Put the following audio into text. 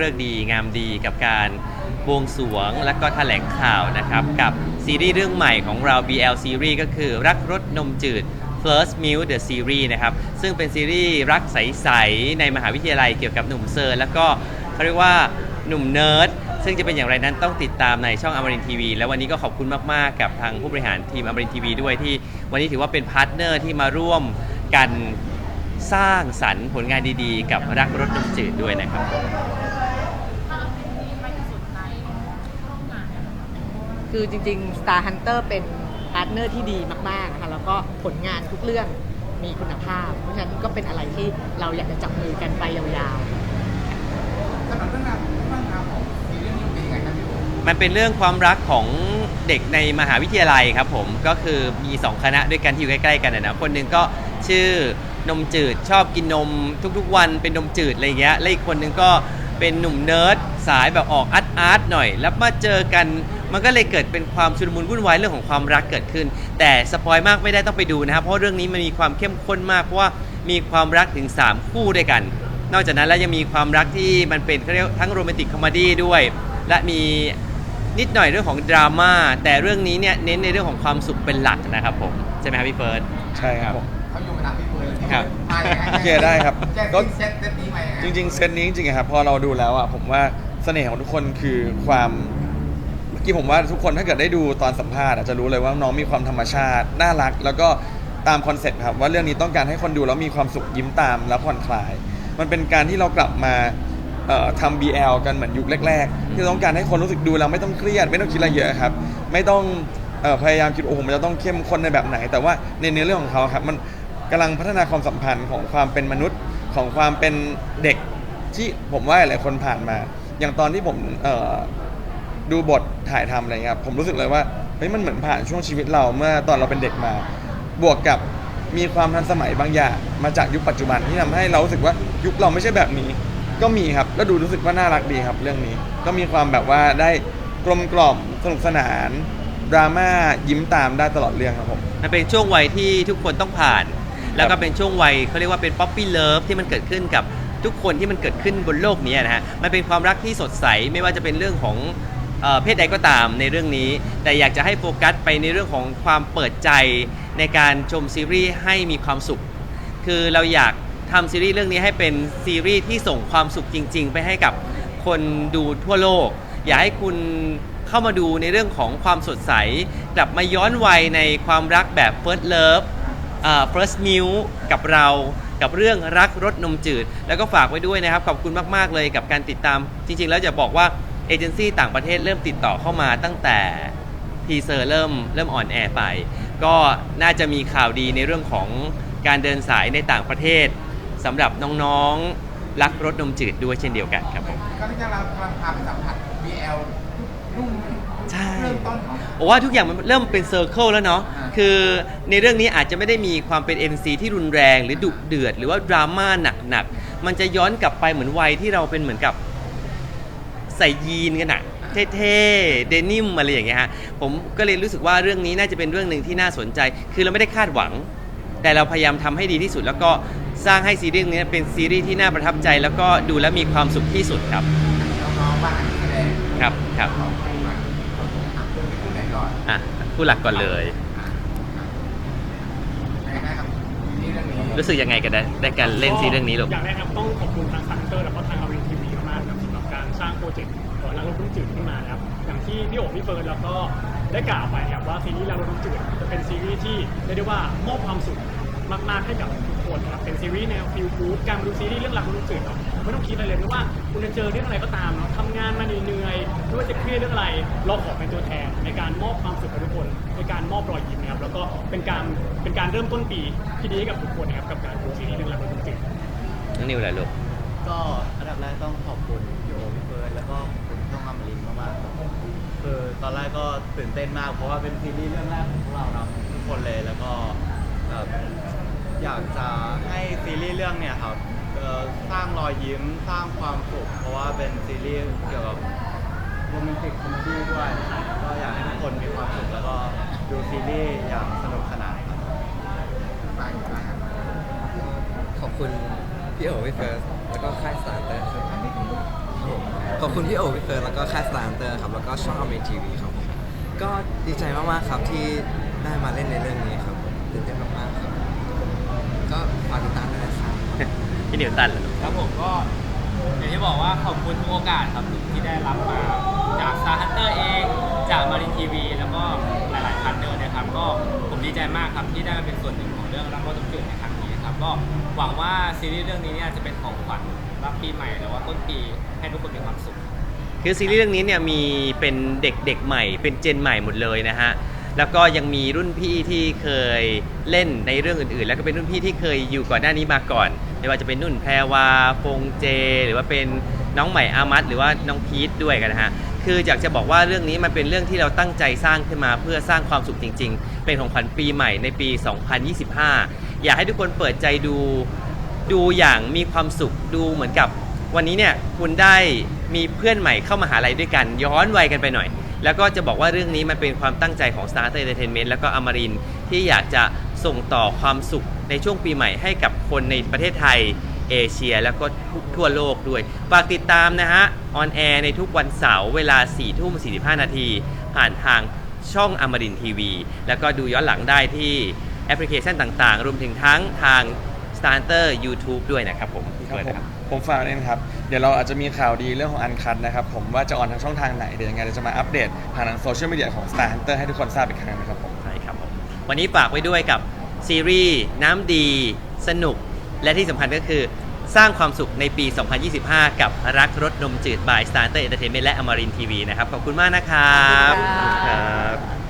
เรื่องดีงามดีกับการบวงสรวงและก็แถลงข่าวนะครับกับซีรีส์เรื่องใหม่ของเรา BL Series ก็คือรักรสนมจืด First Milk The Series นะครับซึ่งเป็นซีรีส์รักใส ๆ ในมหาวิทยาลัยเกี่ยวกับหนุ่มเซอร์ แล้วก็เขาเรียกว่าหนุ่มเนิร์ดซึ่งจะเป็นอย่างไรนั้นต้องติดตามในช่องอมรินทีวีและวันนี้ก็ขอบคุณมาก ๆ กับทางผู้บริหารทีมอมรินทีวีด้วยที่ วันนี้ถือว่าเป็นพาร์ทเนอร์ที่มาร่วมกันสร้างสรรค์ผลงานดีๆ กับรักรสนมจืดด้วยนะครับ คือจริงๆ Star Hunter เป็นพาร์ทเนอร์ที่ดีมากๆนะคะแล้วก็ผลงานทุกเรื่องมีคุณภาพ เพราะฉะนั้นก็เป็นอะไรที่เราอยากจะจับมือกันไปยาวๆสำหรับเรื่องราวเรื่องราวของซีรีส์นี้เป็นยังไงครับพี่โอมันเป็นเรื่องความรักของเด็กในมหาวิทยาลัยครับผมก็คือมี 2 คณะด้วยกันที่อยู่ใกล้ๆกันนะนะคนหนึ่งก็ชื่อนมจืดชอบกินนมทุกๆวันเป็นนมจืดอะไรเงี้ยและอีกคนหนึ่งก็เป็นหนุ่มเนิร์ดสายแบบออกอาร์ตอาร์ตหน่อย แล้วมาเจอกัน มันก็เลยเกิดเป็นความชุลมุนวุ่นวายเรื่องของความรักเกิดขึ้น แต่สปอยมากไม่ได้ต้องไปดูนะครับเพราะเรื่องนี้มันมีความเข้มข้นมากเพราะว่ามีความรักถึง 3 คู่ด้วยกัน นอกจากนั้นแล้วยังมีความรักที่มันเป็นเขาเรียกทั้งโรแมนติกคอมเมดี้ด้วย และมีนิดหน่อยเรื่องของดราม่าแต่เรื่องนี้เนี่ยเน้นในเรื่องของความสุขเป็นหลักนะครับผมใช่ไหมครับพี่เฟิร์สใช่ครับผมเขาโยงมาทางพี่เฟิร์นเลยครับมายังไงโอเคได้ครับแจ็คก็เซตเซตนี้มายังไงจริง ๆ เซตนี้จริงๆอะครับพอเราดูแล้วอะผมว่าเสน่ห์ของทุกคนคือความเมื่อ กี้ผมว่าทุกคนถ้าเกิดได้ดูตอนสัมภาษณ์อะจะรู้เลยว่าน้องมีความธรรมชาติน่ารัก แล้วก็ตามคอนเซ็ปต์ครับว่าเรื่องนี้ต้องการให้คนดูแล้วมีความสุขยิ้มตามแล้วผ่อนคลาย มันเป็นการที่เรากลับมาเอ่อทำ BL กันเหมือนยุคแรก ๆ ที่ต้องการให้คนรู้สึกดูแล้วไม่ต้องเครียด ไม่ต้องคิดอะไรเยอะครับ ไม่ต้องออพยายามคิดโอ้โหมันจะต้องเข้มข้นในแบบไหน แต่ว่าในเนื้อเรื่องของเขาครับมันกำลังพัฒนาความสัมพันธ์ของความเป็นมนุษย์ของความเป็นเด็กที่ผมว่าหลายคนผ่านมา อย่างตอนที่ผม ดูบทถ่ายทำอะไรเงี้ยครับผมรู้สึกเลยว่าเฮ้ยมันเหมือนผ่านช่วงชีวิตเราเมื่อตอนเราเป็นเด็กมา บวกกับมีความทันสมัยบางอย่างมาจากยุคปัจจุบันที่ทำให้เรารู้สึกว่ายุคเราไม่ใช่แบบนี้ ก็มีครับแล้วดูรู้สึกว่าน่ารักดีครับ เรื่องนี้ก็มีความแบบว่าได้กลมกล่อมสนุกสนานดราม่ายิ้มตามได้ตลอดเรื่องครับผม มันเป็นช่วงวัยที่ทุกคนต้องผ่าน แล้วก็เป็นช่วงวัยเขาเรียกว่าเป็นป๊อปปี้เลิฟที่มันเกิดขึ้นกับทุกคนที่มันเกิดขึ้นบนโลกนี้นะฮะ มันเป็นความรักที่สดใสไม่ว่าจะเป็นเรื่องของ เอ่อเพศใดก็ตามในเรื่องนี้ แต่อยากจะให้โฟกัสไปในเรื่องของความเปิดใจในการชมซีรีส์ให้มีความสุข คือเราอยากทำซีรีส์เรื่องนี้ให้เป็นซีรีส์ที่ส่งความสุขจริง ๆ ไปให้กับคนดูทั่วโลก อยากให้คุณเข้ามาดูในเรื่องของความสดใส กลับมาย้อนวัยในความรักแบบ first love อ่า first meal กับเรากับเรื่องรักรสนมจืด แล้วก็ฝากไว้ด้วยนะครับ ขอบคุณมาก ๆ เลยกับการติดตาม จริง ๆ แล้วจะบอกว่า เอเจนซี่ต่างประเทศเริ่มติดต่อเข้ามาตั้งแต่ทีเซอร์เริ่มเริ่มอ่อนแอไป ก็น่าจะมีข่าวดีในเรื่องของการเดินสายในต่างประเทศสำหรับน้องๆรักรสนมจืดด้วยเช่นเดียวกันครับผมก็ที่เรากำลังพาไปสัมผัส BL รุ่งใช่เริ่มต้นของ ผมว่าทุกอย่างมันเริ่มเป็นเซอร์เคิลแล้วเนาะอ่า คือในเรื่องนี้อาจจะไม่ได้มีความเป็น NC ที่รุนแรงหรือดุเดือด หรือว่าดราม่าหนักๆมันจะย้อนกลับไปเหมือนวัยที่เราเป็นเหมือนกับ ใส่ยีนกันอะเท่ๆเดนิมอะไรอย่างเงี้ยฮะผมก็เลยรู้สึกว่าเรื่องนี้น่าจะเป็นเรื่องหนึ่งที่น่าสนใจ คือเราไม่ได้คาดหวัง แต่เราพยายามทำให้ดีที่สุด แล้วก็สร้างให้ซีรีส์นี้เป็นซีรีส์ที่น่าประทับใจ แล้วก็ดูแล้วมีความสุขที่สุดครับน้องๆบ้างแสดงครับครับของคู่มาอะเริ่มที่คู่ไหนก่อนอะผู้หลักก่อนเลยยังไงนะครับซีรีส์เรื่องนี้รู้สึกยังไงกันได้ได้การเล่นซีรีส์เรื่องนี้ลูกอย่างแรกครับต้องขอบคุณทางซันเตอร์แล้วก็ทางอารีทีวีมากๆครับ สำหรับการสร้างโปรเจกต์เอ่อรักรถรุ่งจืดขึ้นมานะครับอย่างที่พี่โอ๋พี่เฟิร์นแล้วก็ได้กล่าวไปนะครับว่าซีรีส์รักรถรุ่งจืดจะเป็นซีรีส์ที่เรียกได้ว่ามอบความสุขมากๆให้กับทุกคนนะครับเป็นซีรีส์แนวฟิลกู๊ดการมาดูซีรีส์เรื่องรักรถรุ่งจืดเนาะไม่ต้องคิดอะไรเลยไม่ว่าคุณจะเจอเรื่องอะไรก็ตามเนาะทำงานมาเหนื่อยๆไม่ว่าจะเครียดเรื่องอะไร เราขอเป็นตัวแทนในการมอบความสุขให้ทุกคน ในการมอบรอยยิ้มนะครับแล้วก็เป็นการเป็นการเริ่มต้นปีที่ดีให้กับทุกคนนะครับกับการดูซีรีส์เรื่องรักรถรุ่งจืดน้องนิวแหละลูกก็อันดับแรกต้องขอบคุณพี่โอพี่เฟิร์ส แล้วก็ขอบคุณช่องอมรินทร์มากๆครับคือตอนแรกก็ตื่นเต้นมาก เพราะว่าเป็นซีรีส์เรื่องแรกของพวกเราเนาะทุกคนเลยแล้วก็อยากจะให้ซีรีส์เรื่องเนี่ยครับเอ่อสร้างรอยยิ้มสร้างความสุขเพราะว่าเป็นซีรีส์เกี่ยวกับโรแมนติกคอมเมดี้ด้วยก็อยากให้ทุกคนมีความสุขแล้วก็ดูซีรีส์อย่างสนุกสนานครับ ขอบคุณพี่โอ๋พี่เฟิร์สแล้วก็ค่ายสตาร์เตอร์ ขอบคุณพี่โอพี่เฟิร์นแล้วก็ค่ายสตาร์เตอร์ครับแล้วก็ช่องอเมทีวีครับผมก็ดีใจมากๆครับที่ได้มาเล่นในเรื่องนี้ครับผมตื่นเต้นมากๆครับก็ฝากติดตามด้วยนะครับพี่นิวตันเหรอครับผมก็อย่างที่บอกว่าขอบคุณทุกโอกาสครับที่ได้รับมาจาก Star Hunter เองจากมารินทีวีแล้วก็หลายๆพันเนอร์นะครับ ก็ผมดีใจมากครับที่ได้มาเป็นส่วนหนึ่งของเรื่องรักรถต้มจืดในครั้งนี้ครับ ก็หวังว่าซีรีส์เรื่องนี้เนี่ยจะเป็นของขวัญรับปีใหม่หรือว่าต้นปีให้ทุกคนมีความสุข คือซีรีส์เรื่องนี้เนี่ยมีเป็นเด็กเด็กใหม่ เป็นเจนใหม่หมดเลยนะฮะ แล้วก็ยังมีรุ่นพี่ที่เคยเล่นในเรื่องอื่นๆ แล้วก็เป็นรุ่นพี่ที่เคยอยู่ก่อนหน้านี้มาก่อน ไม่ว่าจะเป็นนุ่นแพรวาฟงเจ หรือว่าเป็นน้องใหม่อามัดหรือว่าน้องพีทด้วยกันนะฮะ คืออยากจะบอกว่าเรื่องนี้มันเป็นเรื่องที่เราตั้งใจสร้างขึ้นมาเพื่อสร้างความสุขจริง ๆ เป็นของขวัญปีใหม่ในปี 2025 อยากให้ทุกคนเปิดใจดูดูอย่างมีความสุขดูเหมือนกับ วันนี้เนี่ยคุณได้มีเพื่อนใหม่เข้ามาหาลัยด้วยกัน ย้อนวัยกันไปหน่อย แล้วก็จะบอกว่าเรื่องนี้มันเป็นความตั้งใจของ Star Entertainment แล้วก็อมรินที่อยากจะส่งต่อความสุขในช่วงปีใหม่ให้กับคนในประเทศไทย เอเชียแล้วก็ทั่วโลกด้วย ฝากติดตามนะฮะ ออนแอร์ในทุกวันเสาร์เวลา4ทุ่ม45 นาที ผ่านทางช่องอมรินทีวี แล้วก็ดูย้อนหลังได้ที่แอปพลิเคชันต่างๆ รวมถึงทั้งทาง Starter YouTube ด้วยนะครับผมพี่ครับเฟิร์นผมนะครับผมฝากด้วยนะครับ เดี๋ยวเราอาจจะมีข่าวดีเรื่องของอันคัดนะครับ ผมว่าจะออนทางช่องทางไหน เดี๋ยวยังไงเดี๋ยวจะมาอัปเดตผ่านทางโซเชียลมีเดียของ Star Hunter ให้ทุกคนทราบอีกครั้งนะครับผม ใช่ครับผม วันนี้ฝากไว้ด้วยกับซีรีส์น้ำดี สนุก และที่สำคัญก็คือ สร้างความสุขในปี 2025 กับรักรถนมจืด by Starter Entertainment และอมรินทีวีนะครับ ขอบคุณมากนะครับ ขอบคุณค่ะครับ